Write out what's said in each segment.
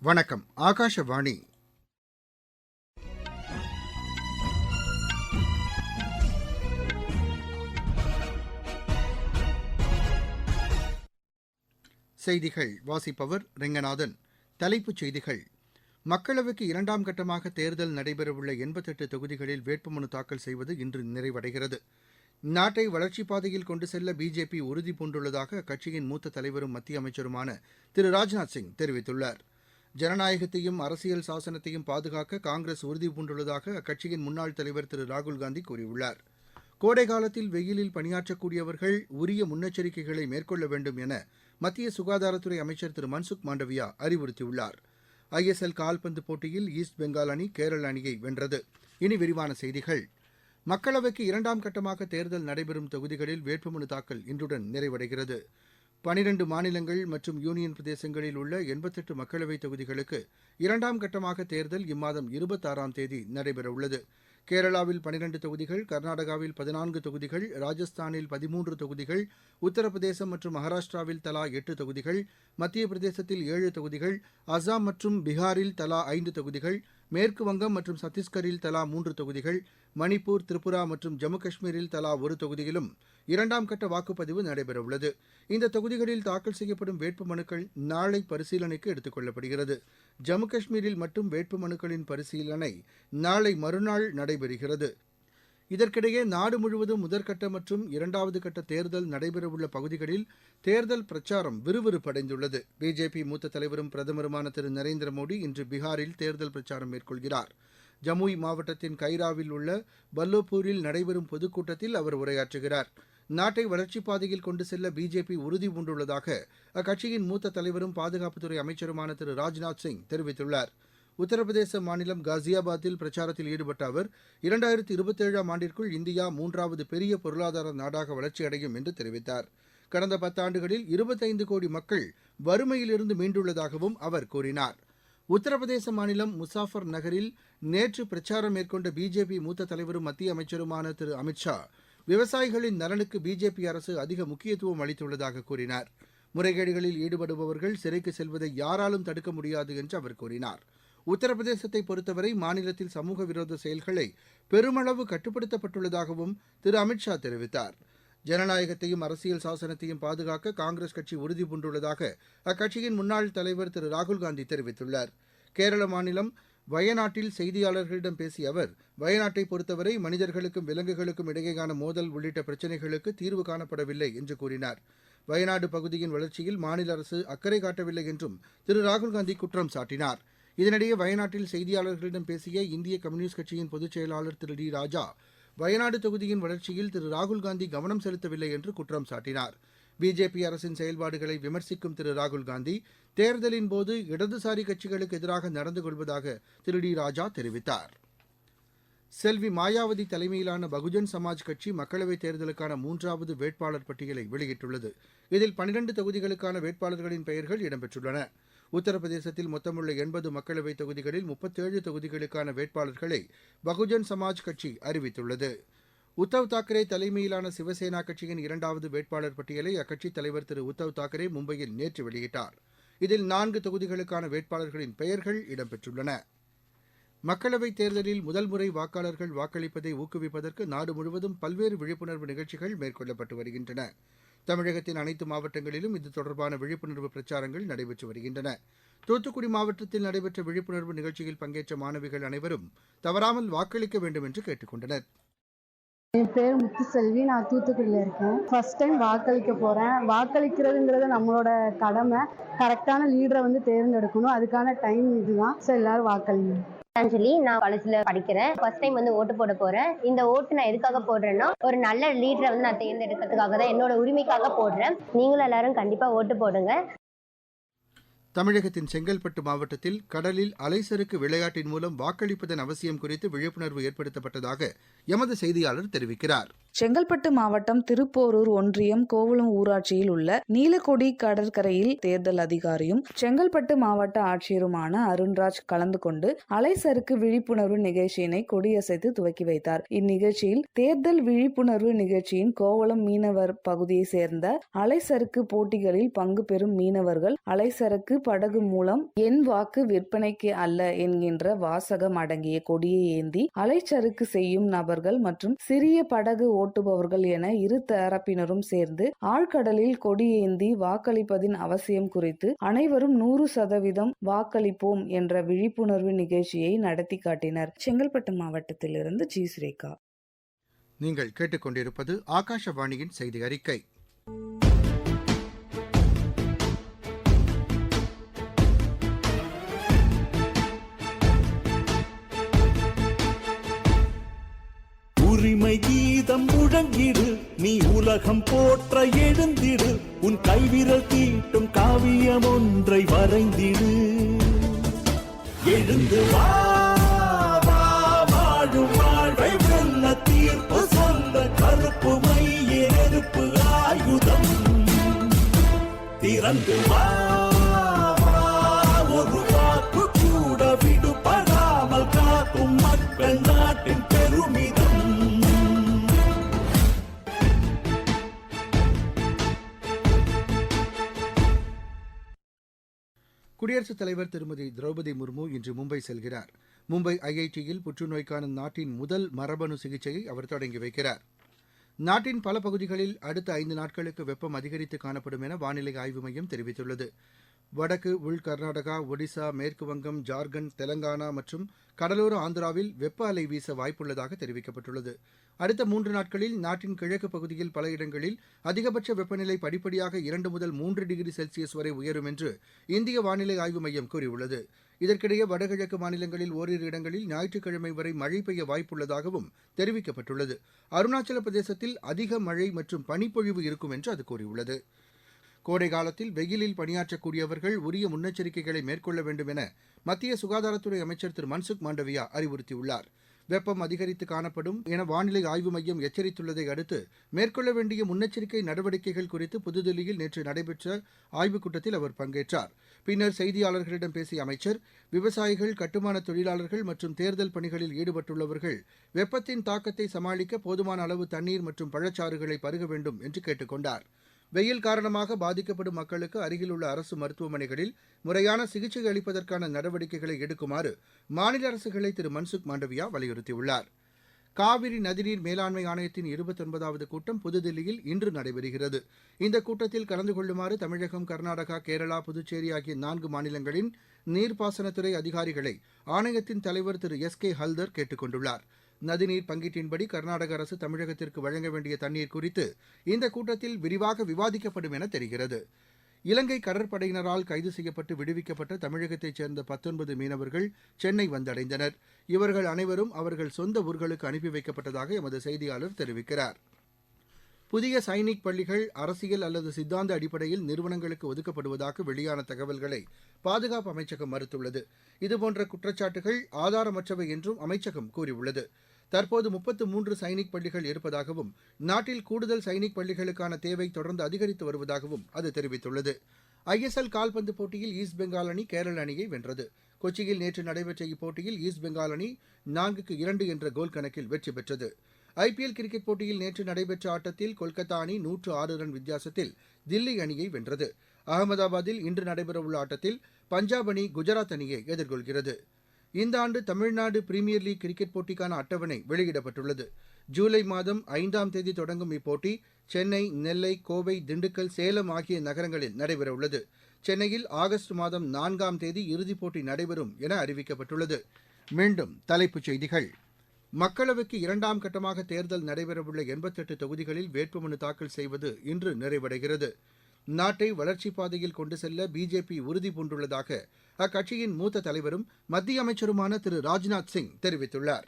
வணக்கம் ஆகாஷவாணி. செய்திகள் வாசிப்பவர் ரெங்கநாதன். தலைப்புச் செய்திகள். மக்களவைக்கு இரண்டாம் கட்டமாக தேர்தல் நடைபெறவுள்ள எண்பத்தெட்டு தொகுதிகளில் வேட்புமனு தாக்கல் செய்வது இன்று நிறைவடைகிறது. நாட்டை வளர்ச்சிப் பாதையில் கொண்டு செல்ல பிஜேபி உறுதி பூண்டுள்ளதாக அக்கட்சியின் மூத்த தலைவரும் மத்திய அமைச்சருமான திரு ராஜ்நாத் சிங் தெரிவித்துள்ளார். ஜனநாயகத்தையும் அரசியல் சாசனத்தையும் பாதுகாக்க காங்கிரஸ் உறுதி பூண்டுள்ளதாக அக்கட்சியின் முன்னாள் தலைவர் திரு. ராகுல்காந்தி கூறியுள்ளார். கோடை காலத்தில் வெயிலில் பணியாற்றக்கூடியவர்கள் உரிய முன்னெச்சரிக்கைகளை மேற்கொள்ள வேண்டும் என மத்திய சுகாதாரத்துறை அமைச்சர் திரு. மன்சுக் மாண்டவியா அறிவுறுத்தியுள்ளார். ஐஎஸ்எல் கால்பந்து போட்டியில் ஈஸ்ட் பெங்கால் அணி கேரள அணியை வென்றது. இனி விரிவான செய்திகள். மக்களவைக்கு இரண்டாம் கட்டமாக தேர்தல் நடைபெறும் தொகுதிகளில் வேட்புமனு தாக்கல் இன்றுடன் நிறைவடைகிறது. பனிரெண்டு மாநிலங்கள் மற்றும் யூனியன் பிரதேசங்களில் உள்ள எண்பத்தெட்டு மக்களவைத் தொகுதிகளுக்கு இரண்டாம் கட்டமாக தேர்தல் இம்மாதம் இருபத்தாறாம் தேதி நடைபெறவுள்ளது. கேரளாவில் பனிரெண்டு தொகுதிகள் கர்நாடகாவில் பதினான்கு தொகுதிகள் ராஜஸ்தானில் பதிமூன்று தொகுதிகள் உத்தரப்பிரதேசம் மற்றும் மகாராஷ்டிராவில் தலா எட்டு தொகுதிகள் மத்திய பிரதேசத்தில் ஏழு தொகுதிகள் அசாம் மற்றும் பீகாரில் தலா ஐந்து தொகுதிகள் மேற்கு வங்கம் மற்றும் சத்தீஸ்கரில் தலா மூன்று தொகுதிகள் மணிப்பூர் திரிபுரா மற்றும் ஜம்மு காஷ்மீரில் தலா ஒரு தொகுதியிலும் இரண்டாம் கட்ட வாக்குப்பதிவு நடைபெறவுள்ளது. இந்த தொகுதிகளில் தாக்கல் செய்யப்படும் வேட்புமனுக்கள் நாளை பரிசீலனைக்கு எடுத்துக் கொள்ளப்படுகிறது. ஜம்மு காஷ்மீரில் மட்டும் வேட்புமனுக்களின் பரிசீலனை நாளை மறுநாள் நடைபெறுகிறது. இதற்கிடையே நாடு முழுவதும் முதற்கட்ட மற்றும் இரண்டாவது கட்ட தேர்தல் நடைபெறவுள்ள பகுதிகளில் தேர்தல் பிரச்சாரம் விறுவிறுப்படைந்துள்ளது. பிஜேபி மூத்த தலைவரும் பிரதமருமான திரு. நரேந்திர மோடி இன்று பீகாரில் தேர்தல் பிரச்சாரம் மேற்கொள்கிறார். ஜமுய் மாவட்டத்தின் கைராவில் உள்ள பல்லோப்பூரில் நடைபெறும் பொதுக்கூட்டத்தில் அவர் உரையாற்றுகிறார். நாட்டை வளர்ச்சிப் பாதையில் கொண்டு செல்ல பிஜேபி உறுதிபூண்டுள்ளதாக அக்கட்சியின் மூத்த தலைவரும் பாதுகாப்புத்துறை அமைச்சருமான திரு ராஜ்நாத் சிங் தெரிவித்துள்ளார். உத்தரப்பிரதேச மாநிலம் காசியாபாத்தில் பிரச்சாரத்தில் ஈடுபட்ட அவர் இரண்டாயிரத்தி இருபத்தேழாம் ஆண்டிற்குள் இந்தியா மூன்றாவது பெரிய பொருளாதார நாடாக வளர்ச்சியடையும் என்று தெரிவித்தார். கடந்த பத்தாண்டுகளில் இருபத்தைந்து கோடி மக்கள் வறுமையிலிருந்து மீண்டுள்ளதாகவும் அவர் கூறினார். உத்தரப்பிரதேச மாநிலம் முசாஃபர் நகரில் நேற்று பிரச்சாரம் மேற்கொண்ட பிஜேபி மூத்த தலைவரும் மத்திய அமைச்சருமான திரு அமித்ஷா விவசாயிகளின் நலனுக்கு பிஜேபி அரசு அதிக முக்கியத்துவம் அளித்துள்ளதாக கூறினார். முறைகேடுகளில் ஈடுபடுபவர்கள் சிறைக்கு செல்வதை யாராலும் தடுக்க முடியாது என்று அவர் கூறினார். உத்தரப்பிரதேசத்தை பொறுத்தவரை மாநிலத்தில் சமூக விரோத செயல்களை பெருமளவு கட்டுப்படுத்தப்பட்டுள்ளதாகவும் திரு அமித்ஷா தெரிவித்தார். ஜனநாயகத்தையும் அரசியல் சாசனத்தையும் பாதுகாக்க காங்கிரஸ் கட்சி உறுதி பூண்டுள்ளதாக அக்கட்சியின் முன்னாள் தலைவர் திரு ராகுல்காந்தி தெரிவித்துள்ளார். கேரள மாநிலம் வயநாட்டில் செய்தியாளர்களிடம் பேசிய அவர் வயநாட்டை பொறுத்தவரை மனிதர்களுக்கும் விலங்குகளுக்கும் இடையேயான மோதல் உள்ளிட்ட பிரச்சினைகளுக்கு தீர்வு காணப்படவில்லை என்று கூறினார். வயநாடு பகுதியின் வளர்ச்சியில் மாநில அரசு அக்கறை காட்டவில்லை என்றும் திரு. ராகுல்காந்தி குற்றம் சாட்டினார். இதனிடையே வயநாட்டில் செய்தியாளர்களிடம் பேசிய இந்திய கம்யூனிஸ்ட் கட்சியின் பொதுச் செயலாளர் திரு. டி. ராஜா வயநாடு தொகுதியின் வளர்ச்சியில் திரு. ராகுல்காந்தி கவனம் செலுத்தவில்லை என்று குற்றம் சாட்டினார். பிஜேபி அரசின் செயல்பாடுகளை விமர்சிக்கும் திரு ராகுல்காந்தி தேர்தலின் போது இடதுசாரி கட்சிகளுக்கு எதிராக நடந்து கொள்வதாக திரு டி ராஜா தெரிவித்தார். செல்வி மாயாவதி தலைமையிலான பகுஜன் சமாஜ் கட்சி மக்களவைத் தேர்தலுக்கான மூன்றாவது வேட்பாளர் பட்டியலை வெளியிட்டுள்ளது. இதில் பனிரண்டு தொகுதிகளுக்கான வேட்பாளர்களின் பெயர்கள் இடம்பெற்றுள்ளன. உத்தரப்பிரதேசத்தில் மொத்தமுள்ள எண்பது மக்களவைத் தொகுதிகளில் முப்பத்தேழு தொகுதிகளுக்கான வேட்பாளர்களை பகுஜன் சமாஜ் கட்சி அறிவித்துள்ளது. உத்தவ் தாக்கரே தலைமையிலான சிவசேனா கட்சியின் இரண்டாவது வேட்பாளர் பட்டியலை அக்கட்சித் தலைவர் திரு உத்தவ் தாக்கரே மும்பையில் நேற்று வெளியிட்டார். இதில் நான்கு தொகுதிகளுக்கான வேட்பாளர்களின் பெயர்கள் இடம்பெற்றுள்ளன. மக்களவைத் தேர்தலில் முதல் முறை வாக்காளர்கள் வாக்களிப்பதை ஊக்குவிப்பதற்கு நாடு முழுவதும் பல்வேறு விழிப்புணர்வு நிகழ்ச்சிகள் மேற்கொள்ளப்பட்டு வருகின்றன. தமிழகத்தின் அனைத்து மாவட்டங்களிலும் இது தொடர்பான விழிப்புணர்வு பிரச்சாரங்கள் நடைபெற்று வருகின்றன. தூத்துக்குடி மாவட்டத்தில் நடைபெற்ற விழிப்புணர்வு நிகழ்ச்சியில் பங்கேற்ற மாணவிகள் அனைவரும் தவறாமல் வாக்களிக்க வேண்டும் என்று கேட்டுக் கொண்டனா் என் பேர் முத்துசெல்வி. நான் தூத்துக்குடியில் இருக்கேன். ஃபர்ஸ்ட் டைம் வாக்களிக்க போகிறேன் வாக்களிக்கிறதுங்கிறது நம்மளோட கடமை. கரெக்டான லீடரை வந்து தேர்ந்தெடுக்கணும். அதுக்கான டைம் இதுதான். ஸோ எல்லாரும் வாக்களிங்க. அஞ்சலி நான் காலேஜில் படிக்கிறேன். ஃபர்ஸ்ட் டைம் வந்து ஓட்டு போட போகிறேன் இந்த ஓட்டு நான் எதுக்காக போடுறேன்னா ஒரு நல்ல லீடரை வந்து நான் தேர்ந்தெடுக்கிறதுக்காக தான் என்னோட உரிமைக்காக போடுறேன். நீங்களும் எல்லாரும் கண்டிப்பாக ஓட்டு போடுங்க. தமிழகத்தின் செங்கல்பட்டு மாவட்டத்தில் கடலில் அலைசறுக்கு விளையாட்டின் மூலம் வாக்களிப்பதன் அவசியம் குறித்து விழிப்புணர்வு ஏற்படுத்தப்பட்டதாக எமது செய்தியாளர் தெரிவிக்கிறார். செங்கல்பட்டு மாவட்டம் திருப்போரூர் ஒன்றியம் கோவளம் ஊராட்சியில் உள்ள நீலக்கொடி கடற்கரையில் தேர்தல் அதிகாரியும் செங்கல்பட்டு மாவட்ட ஆட்சியருமான அருண்ராஜ் கலந்து கொண்டு அலைசறுக்கு விழிப்புணர்வு நிகழ்ச்சியினை கொடியசைத்து துவக்கி வைத்தார். இந்நிகழ்ச்சியில் தேர்தல் விழிப்புணர்வு நிகழ்ச்சியின் கோவளம் மீனவர் பகுதியை சேர்ந்த அலைசறுக்கு போட்டிகளில் பங்கு பெறும் மீனவர்கள் அலைசறுக்கு படகு மூலம் என் வாக்கு விற்பனைக்கு அல்ல என்கின்ற வாசகம் அடங்கிய கொடியை ஏந்தி அலைச்சறுக்கு செய்யும் நபர்கள் மற்றும் சிறிய படகு ஓட்டுபவர்கள் என இரு தரப்பினரும் சேர்ந்து ஆழ்கடலில் கொடியேந்தி வாக்களிப்பதின் அவசியம் குறித்து அனைவரும் நூறு சதவீதம் வாக்களிப்போம் என்ற விழிப்புணர்வு நிகழ்ச்சியை நடத்தி காட்டினர். செங்கல்பட்டு மாவட்டத்திலிருந்து ஜி. சுரேகா நீங்கள் கேட்டுக்கொண்டிருப்பது ஆகாஷவாணியின் செய்தி அறிக்கை. உரிமை கீதம் நீ உலகம் போற்ற எழுந்திடு. உன் கைவிரல் தீட்டும் காவியம் ஒன்றை வரைந்திடு. எழுந்து வா வாழும் வாழ்வை வெல்ல தீர்ப்பு சொந்த கருப்பு மைய நெருப்பு ஆயுதம். திறந்து வா, குடியரசுத் தலைவர் திருமதி திரௌபதி முர்மு இன்று மும்பை செல்கிறார். மும்பை ஐஐடியில் புற்றுநோய்க்கான நாட்டின் முதல் மரபணு சிகிச்சையை அவர் தொடங்கி வைக்கிறார். நாட்டின் பல பகுதிகளில் அடுத்த ஐந்து நாட்களுக்கு வெப்பம் அதிகரித்து காணப்படும் என வானிலை ஆய்வு மையம் தெரிவித்துள்ளது. வடக்கு உள் கர்நாடகா ஒடிசா மேற்குவங்கம் ஜார்க்கண்ட் தெலங்கானா மற்றும் கடலோர ஆந்திராவில் வெப்ப அலை வீச வாய்ப்புள்ளதாக தெரிவிக்கப்பட்டுள்ளது. அடுத்த மூன்று நாட்களில் நாட்டின் கிழக்கு பகுதியில் பல இடங்களில் அதிகபட்ச வெப்பநிலை படிப்படியாக இரண்டு முதல் மூன்று டிகிரி செல்சியஸ் வரை உயரும் என்று இந்திய வானிலை ஆய்வு மையம் கூறியுள்ளது. இதற்கிடையே வடகிழக்கு மாநிலங்களில் ஓரிரு இடங்களில் ஞாயிற்றுக்கிழமை வரை மழை பெய்ய வாய்ப்புள்ளதாகவும் தெரிவிக்கப்பட்டுள்ளது. அருணாச்சல பிரதேசத்தில் அதிக மழை மற்றும் பனிப்பொழிவு இருக்கும் என்று அது கூறியுள்ளது. கோடை காலத்தில் வெயிலில் பணியாற்றக்கூடியவர்கள் உரிய முன்னெச்சரிக்கைகளை மேற்கொள்ள வேண்டும் என மத்திய சுகாதாரத்துறை அமைச்சர் திரு. மன்சுக் மாண்டவியா அறிவுறுத்தியுள்ளார். வெப்பம் அதிகரித்து காணப்படும் என வானிலை ஆய்வு மையம் எச்சரித்துள்ளதை அடுத்து மேற்கொள்ள வேண்டிய முன்னெச்சரிக்கை நடவடிக்கைகள் குறித்து புதுதில்லியில் நேற்று நடைபெற்ற ஆய்வுக் கூட்டத்தில் அவர் பங்கேற்றார். பின்னர் செய்தியாளர்களிடம் பேசிய அமைச்சர் விவசாயிகள் கட்டுமான தொழிலாளர்கள் மற்றும் தேர்தல் பணிகளில் ஈடுபட்டுள்ளவர்கள் வெப்பத்தின் தாக்கத்தை சமாளிக்க போதுமான அளவு தண்ணீர் மற்றும் பழச்சாறுகளை பருக வேண்டும் என்று கேட்டுக் கொண்டாா் வெயில் காரணமாக பாதிக்கப்படும் மக்களுக்கு அருகில் உள்ள அரசு மருத்துவமனைகளில் முறையான சிகிச்சை அளிப்பதற்கான நடவடிக்கைகளை எடுக்குமாறு மாநில அரசுகளை திரு. மன்சுக் மாண்டவியா வலியுறுத்தியுள்ளார். காவிரி நதிநீர் மேலாண்மை ஆணையத்தின் இருபத்தொன்பதாவது கூட்டம் புதுதில்லியில் இன்று நடைபெறுகிறது. இந்த கூட்டத்தில் கலந்து கொள்ளுமாறு தமிழகம் கர்நாடகா கேரளா புதுச்சேரி ஆகிய நான்கு மாநிலங்களின் நீர்ப்பாசனத்துறை அதிகாரிகளை ஆணையத்தின் தலைவர் திரு. எஸ். கே. ஹல்தர் கேட்டுக் கொண்டுள்ளாா் நதிநீர் பங்கீட்டின்படி கர்நாடக அரசு தமிழகத்திற்கு வழங்க வேண்டிய தண்ணீர் குறித்து இந்த கூட்டத்தில் விரிவாக விவாதிக்கப்படும் என தெரிகிறது. இலங்கை கடற்படையினரால் கைது செய்யப்பட்டு விடுவிக்கப்பட்ட தமிழகத்தைச் சேர்ந்த பத்தொன்பது மீனவர்கள் சென்னை வந்தடைந்தனர். இவர்கள் அனைவரும் அவர்கள் சொந்த ஊர்களுக்கு அனுப்பி வைக்கப்பட்டதாக எமது செய்தியாளர் தெரிவிக்கிறார். புதிய சைனிக் பள்ளிகள் அரசியல் அல்லது சித்தாந்த அடிப்படையில் நிறுவனங்களுக்கு ஒதுக்கப்படுவதாக வெளியான தகவல்களை பாதுகாப்பு அமைச்சகம் மறுத்துள்ளது. இதுபோன்ற குற்றச்சாட்டுகள் ஆதாரமற்றவை என்றும் அமைச்சகம் கூறியுள்ளது. தற்போது முப்பத்து மூன்று சைனிக் பள்ளிகள் இருப்பதாகவும் நாட்டில் கூடுதல் சைனிக் பள்ளிகளுக்கான தேவை தொடர்ந்து அதிகரித்து வருவதாகவும் அது தெரிவித்துள்ளது. ஐஎஸ்எல் கால்பந்து போட்டியில் ஈஸ்ட் பெங்கால் அணி கேரள அணியை வென்றது. கொச்சியில் நேற்று நடைபெற்ற இப்போட்டியில் ஈஸ்ட் பெங்கால் அணி நான்குக்கு இரண்டு என்ற கோல் கணக்கில் வெற்றி பெற்றது. ஐபிஎல் கிரிக்கெட் போட்டியில் நேற்று நடைபெற்ற ஆட்டத்தில் கொல்கத்தா அணி நூற்று ஆறு ரன் வித்தியாசத்தில் தில்லி அணியை வென்றது. அகமதாபாத்தில் இன்று நடைபெறவுள்ள ஆட்டத்தில் பஞ்சாப் அணி குஜராத் அணியை எதிர்கொள்கிறது. இந்த ஆண்டு தமிழ்நாடு பிரீமியர் லீக் கிரிக்கெட் போட்டிக்கான அட்டவணை வெளியிடப்பட்டுள்ளது. ஜூலை மாதம் ஐந்தாம் தேதி தொடங்கும் இப்போட்டி சென்னை நெல்லை கோவை திண்டுக்கல் சேலம் ஆகிய நகரங்களில் நடைபெறவுள்ளது. சென்னையில் ஆகஸ்ட் மாதம் நான்காம் தேதி இறுதிப் போட்டி நடைபெறும் என அறிவிக்கப்பட்டுள்ளது. மீண்டும் தலைப்புச் செய்திகள். மக்களவைக்கு இரண்டாம் கட்டமாக தேர்தல் நடைபெறவுள்ள எண்பத்தெட்டு தொகுதிகளில் வேட்புமனு தாக்கல் செய்வது இன்று நிறைவடைகிறது. நாட்டை வளர்ச்சிப் பாதையில் கொண்டு செல்ல பிஜேபி உறுதி பூண்டுள்ளதாக அக்கட்சியின் மூத்த தலைவரும் மத்திய அமைச்சருமான திரு ராஜ்நாத் சிங் தெரிவித்துள்ளார்.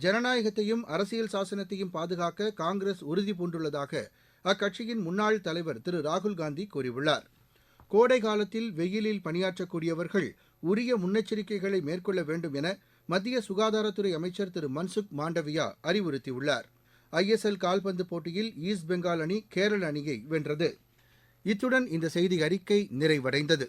ஜனநாயகத்தையும் அரசியல் சாசனத்தையும் பாதுகாக்க காங்கிரஸ் உறுதி பூண்டுள்ளதாக அக்கட்சியின் முன்னாள் தலைவர் திரு ராகுல் காந்தி கூறியுள்ளார். கோடை காலத்தில் வெயிலில் பணியாற்றக்கூடியவர்கள் உரிய முன்னெச்சரிக்கைகளை மேற்கொள்ள வேண்டும் என மத்திய சுகாதாரத்துறை அமைச்சர் திரு மன்சுக் மாண்டவியா அறிவுறுத்தியுள்ளார். ஐஎஸ்எல் கால்பந்து போட்டியில் ஈஸ்ட் பெங்கால் அணி கேரள அணியை வென்றது. இத்துடன் இந்த செய்தி அறிக்கை நிறைவடைந்தது.